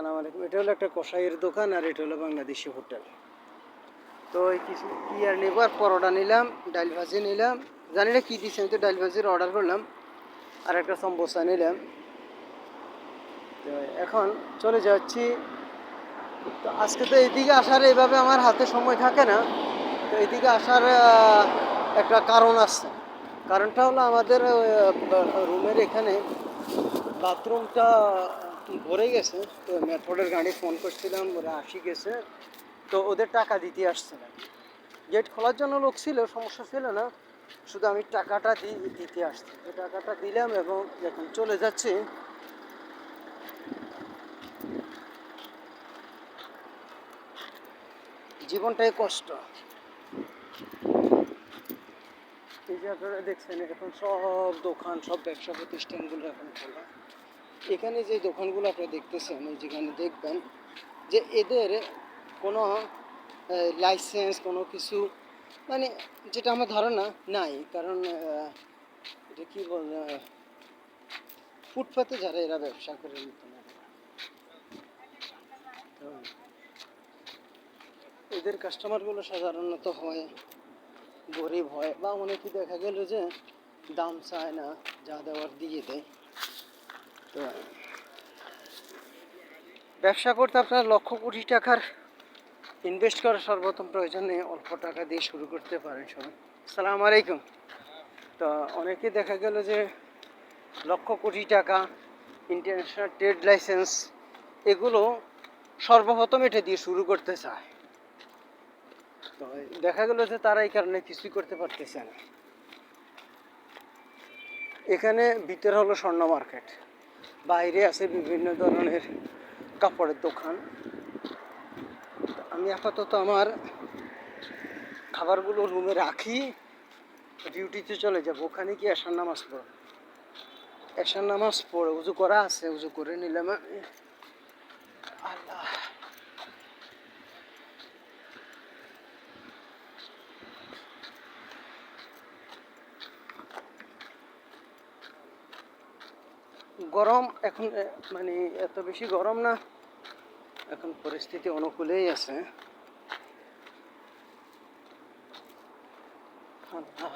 সালাম আলাইকুম। এটা হলো একটা কষাইয়ের দোকান আর এটা হলো বাংলাদেশি হোটেল। তো এই কিছু কি আর নেব? আর পরোটা নিলাম, ডাল ভাজি নিলাম। জানি না কী দিচ্ছে আমি তো ডাল ভাজির অর্ডার করলাম। আর একটা সম্বোসা নিলাম। তো এখন চলে যাচ্ছি। তো আজকে তো এইদিকে আসার এইভাবে আমার হাতে সময় থাকে না। তো এইদিকে আসার একটা কারণ আছে। কারণটা হলো আমাদের রুমের এখানে বাথরুমটা ভরে গেছে, তো মেট্রোলের গাড়ি ফোন করছিলাম, ওরা আসি গেছে, তো ওদের টাকা দিতে আসছে না। গেট খোলার জন্য লোক ছিল, সমস্যা ছিল না, শুধু আমি টাকাটা দিই দিতে আসছি। তো টাকাটা দিলাম এবং এখন চলে যাচ্ছি। জীবনটাই কষ্ট। এই যে আপনারা দেখছেন, এখন সব দোকান, সব ব্যবসা প্রতিষ্ঠানগুলো এখন খোলা। এখানে যে দোকানগুলো আপনারা দেখতেছেন, এই যেখানে দেখবেন যে এদের কোনো লাইসেন্স কোনো কিছু মানে যেটা আমার ধারণা নাই কারণ এটা কি বল ফুটপাতে যারা এরা ব্যবসা করে। এদের কাস্টমারগুলো সাধারণত হয়, গরিব হয়, বা অনেকে দেখা গেল যে দাম চায় না, যা দেওয়ার দিয়ে দেয় তো ব্যবসা করতে আপনার লক্ষ কোটি টাকার ইনভেস্ট করার সর্বোত্তম প্রয়োজন অল্প টাকা দিয়ে শুরু করতে পারেন সবাই। সালাম আলাইকুম। তো অনেকে দেখা গেল যে লক্ষ কোটি টাকা ইন্টারন্যাশনাল ট্রেড লাইসেন্স এগুলো সর্বপ্রথম এটা দিয়ে শুরু করতে চায়। তো দেখা গেল যে তারা এই কারণে কিছুই করতে পারতেছে না। এখানে ভিতরে হলো স্বর্ণ মার্কেট বাইরে আছে বিভিন্ন ধরনের কাপড়ের দোকান। আমি আপাতত আমার খাবারগুলো রুমে রাখি, ডিউটিতে চলে যাব। ওখানে কি এশার নামাজ পড়ো এশার নামাজ পড়ে, উজু করা আছে, উজু করে নিলাম আল্লাহ। গরম এখন এ, মানে এত বেশি গরম না। এখন পরিস্থিতি অনুকূলেই আছে আল্লাহ।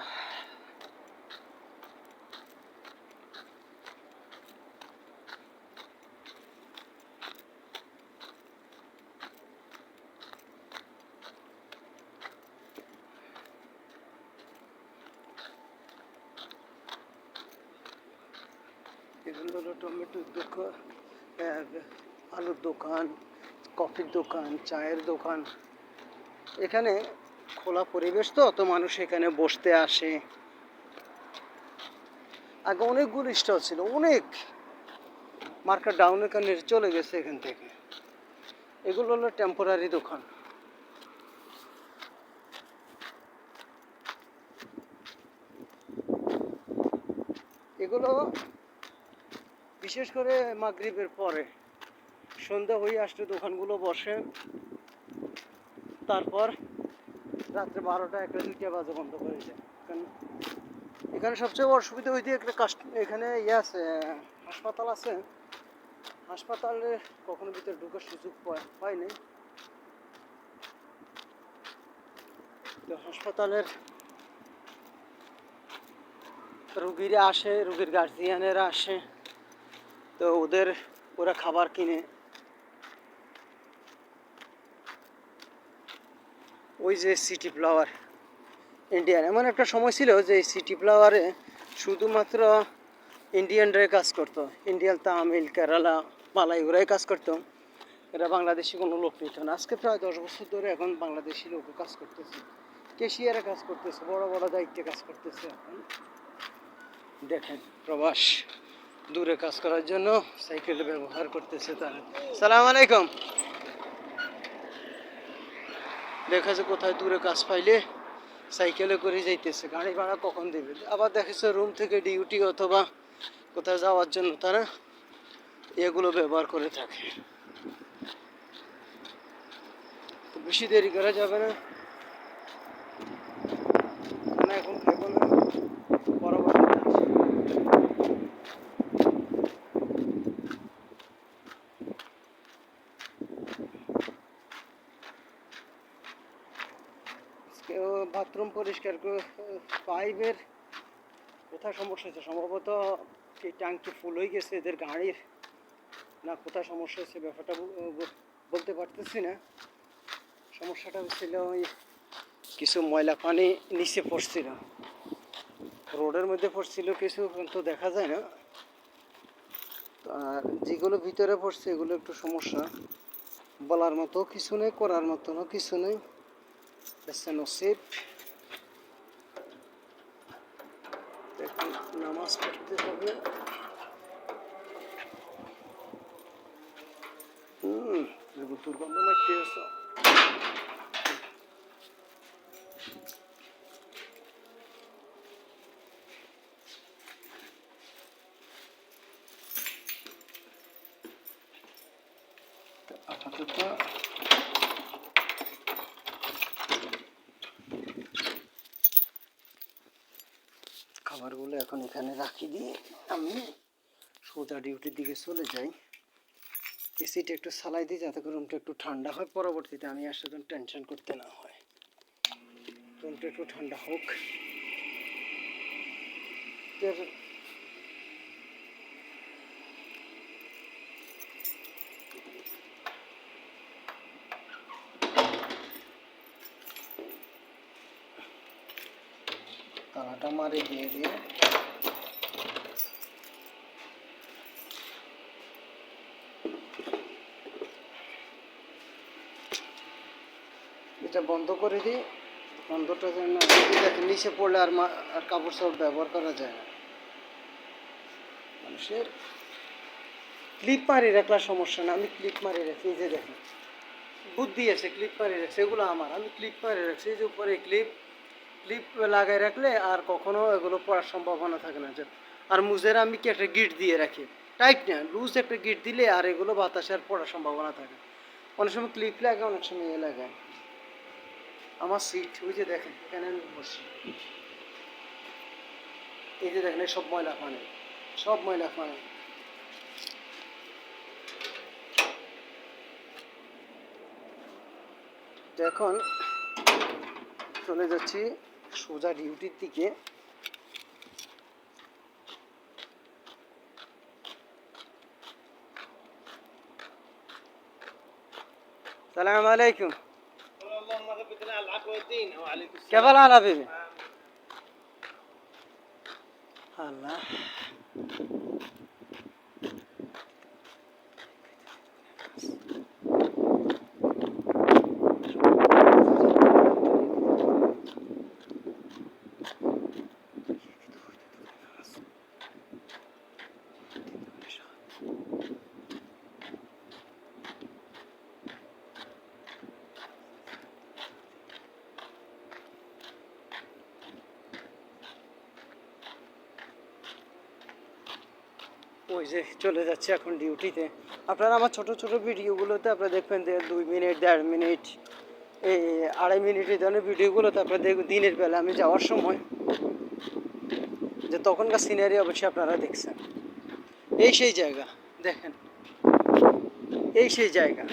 এগুলো হলো টমেটোর দোকান আলুর দোকান, কফির দোকান, চায়ের দোকান। এখানে খোলা পরিবেশ তো তো মানুষ এখানে বসতে আসে। আগে অনেকগুলো স্টল ছিল, অনেক। মার্কেট ডাউনের কারণে চলে গেছে এখান থেকে। এগুলো হলো টেম্পোরারি দোকান। এগুলো বিশেষ করে মাগরিবের পরে। সন্ধ্যা হয়ে আসলে দোকানগুলো বসে। তারপর রাত্রে বারোটা, একটা দুইটা বাজে বন্ধ করে যায় এখানে সবচেয়ে বড় সুবিধা হইতে একটা কাস্ট এখানে ইয়ে আছে, হাসপাতাল আছে। হাসপাতালে কখনো ভিতরে ঢুকার সুযোগ পাইনি তো হাসপাতালের রুগীরা আসে, রুগীর গার্জিয়ানেরা আসে। তো ওদের, ওরা খাবার কিনে। ওই যে সিটি ফ্লাওয়ার ইন্ডিয়ান এমন একটা সময় ছিল যে সিটি ফ্লাওয়ারে শুধুমাত্র ইন্ডিয়ানরাই কাজ করতো। ইন্ডিয়ান তামিল, কেরালা, মালাই ওরাই কাজ করতো। এরা বাংলাদেশি কোনো লোক নিত না। আজকে প্রায় দশ বছর ধরে এখন বাংলাদেশি লোকও কাজ করতেছে। কেশিয়ারে কাজ করতেছে, বড় বড় দায়িত্বে কাজ করতেছে এখন। দেখেন প্রবাস। দূরে কাজ করার জন্য সাইকেল ব্যবহার করতেছে তারা। সালাম আলাইকুম। দেখা কোথায় দূরে কাজ পাইলে সাইকেলে করে যাইতেছে। গাড়ি ভাড়া কখন দেবে? আবার দেখেছে রুম থেকে ডিউটি অথবা কোথায় যাওয়ার জন্য তারা এগুলো ব্যবহার করে থাকে। বেশি দেরি করা যাবে না খানা এখন খাব না পরবর্তীতে আসি। বাথরুম পরিষ্কার করে পাইপের কোথায় সমস্যা হয়েছে? সম্ভবত এই ট্যাঙ্কি ফুল হয়ে গেছে, এদের গাড়ির। না কোথায় সমস্যা হয়েছে ব্যাপারটা বল- বল- বলতে পারতেছি না। সমস্যাটা হচ্ছিল ওই কিছু ময়লা পানি নিচে পড়ছিল। রোডের মধ্যে পড়ছিল কিছু, কিন্তু দেখা যায় না। আর যেগুলো ভিতরে পড়ছে, এগুলো একটু সমস্যা। বলার মতো কিছু নেই, করার মতনও কিছু নেই। বেসে namaz kıldı tabii. Hmm, bu turban demek diyorsa. Atatürk'e এখন এখানে রাখি দিয়ে আমি সোজা ডিউটির দিকে চলে যাই। এসিটা একটু সালাই দিই যাতে করে রুমটা একটু ঠান্ডা হয়। পরবর্তীতে আমি আর সেদিন টেনশন করতে না হয়। রুমটা একটু ঠান্ডা হোক। তালাটা মারি দিয়ে দিয়ে এটা বন্ধ করে দিই। বন্ধটা যেন দেখেন, নিচে পড়লে আর আর কাপড় সাপড় ব্যবহার করা যায় না। মানুষের ক্লিপ মারি রাখলে সমস্যা না। আমি ক্লিপ মারি রাখি এই যে বুদ্ধি আছে ক্লিপ মারি রাখছি, এগুলো আমার। আমি ক্লিপ মারি রাখছি, এই যে উপরে ক্লিপ ক্লিপ লাগাই রাখলে আর কখনো এগুলো পড়ার সম্ভাবনা থাকে না। যে আর মুজের আমি কি একটা গিট দিয়ে রাখি? টাইট না লুজ একটা গিট দিলে আর এগুলো বাতাসে আর পড়ার সম্ভাবনা থাকে অনেক সময় ক্লিপ লাগে, অনেক সময় ইয়ে লাগায় আমার সিট ওই যে দেখেন এখানে আমি বসি এই যে দেখেন সব ময়লা পানি, সব ময়লা পানি। এখন চলে যাচ্ছি সোজা ডিউটির দিকে। সালাম আলাইকুম। كيف الحال حبيبي؟ الله ওই যে চলে যাচ্ছে এখন ডিউটিতে। আপনারা আমার ছোট ছোট ভিডিওগুলোতে আপনারা দেখবেন দুই মিনিট, দেড় মিনিট এই আড়াই মিনিট এই ধরনের ভিডিওগুলোতে আপনারা দেখবেন দিনের বেলা আমি যাওয়ার সময় যে তখনকার সিনারি অবশ্যই আপনারা দেখছেন। এই সেই জায়গা, দেখেন। এই সেই জায়গা।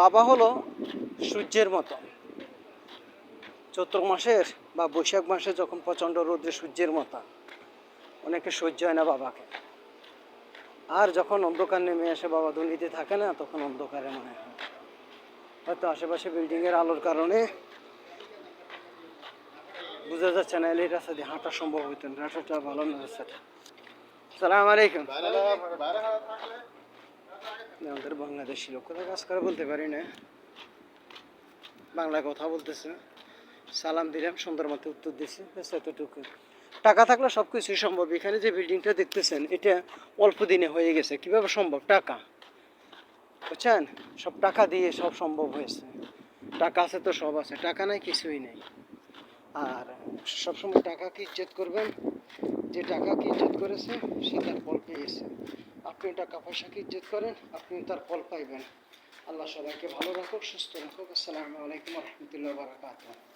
বাবা হলো সূর্যের মতো। চৈত্র মাসের বা বৈশাখ মাসে যখন প্রচণ্ড রোদ্রে সূর্যের মতো। অনেকে সহ্য হয় না বাবাকে। আর যখন অন্ধকার নেমে আসে, বাবা দুর্নীতি থাকে না, তখন অন্ধকারে মনে হয়। হয়তো আশেপাশে বিল্ডিংয়ের আলোর কারণে বোঝা যাচ্ছে না এই রাস্তা দিয়ে হাঁটা সম্ভব হইতো না। রাস্তাটা ভালো না রাস্তাটা। সালাম আলাইকুম। আমাদের বাংলাদেশি লোক কাজ করে বলতে পারি না। বাংলায় কথা বলতেছে। সালাম দিলাম, সুন্দর মতো উত্তর দিছি। এতটুকু টাকা থাকলে সব কিছুই সম্ভব। এখানে যে বিল্ডিংটা দেখতেছেন, এটা অল্প দিনে হয়ে গেছে। কীভাবে সম্ভব? টাকা। বুঝছেন? সব টাকা দিয়ে সব সম্ভব হয়েছে। টাকা আছে তো সব আছে। টাকা নাই, কিছুই নেই। আর সবসময় টাকাকে ইজ্জত করবেন? যে টাকাকে ইজ্জত করেছে, সে তার ফল পেয়েছে। আপনি টাকা পয়সাকে ইজ্জত করেন? আপনি তার ফল পাইবেন। আল্লাহ সবাইকে ভালো রাখুক, সুস্থ রাখুক। আসসালামু আলাইকুম রহমতুল্লাহ বারাকাতুহ।